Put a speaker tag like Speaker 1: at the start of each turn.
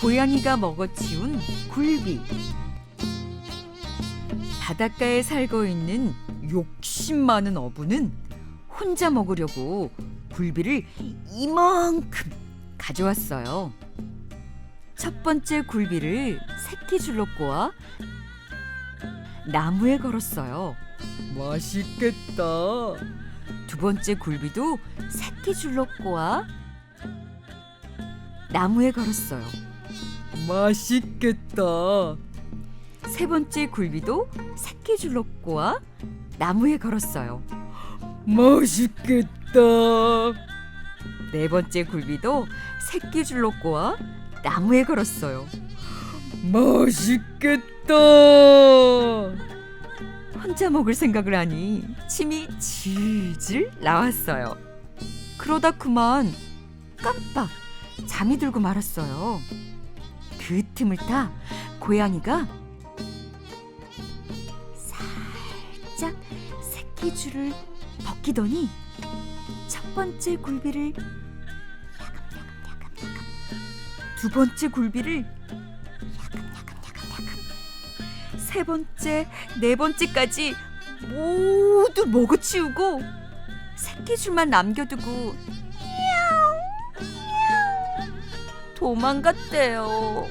Speaker 1: 고양이가 먹어치운 굴비. 바닷가에 살고 있는 욕심 많은 어부는 혼자 먹으려고 굴비를 이만큼 가져왔어요. 첫 번째 굴비를 새끼줄로 꼬아 나무에 걸었어요. 맛있겠다. 두 번째 굴비도 새끼줄로 꼬아 나무에 걸었어요. 맛있겠다. 세 번째 굴비도 새끼줄로 꼬아 나무에 걸었어요. 맛있겠다. 네 번째 굴비도 새끼줄로 꼬아 나무에 걸었어요. 맛있겠다. 혼자 먹을 생각을 하니 침이 질질 나왔어요. 그러다 그만 깜빡 잠이 들고 말았어요. 그 틈을 타 고양이가 살짝 새끼줄을 벗기더니 첫 번째 굴비를 두 번째 굴비를 세 번째, 네 번째까지 모두 먹어치우고 새끼줄만 남겨두고 도망갔대요.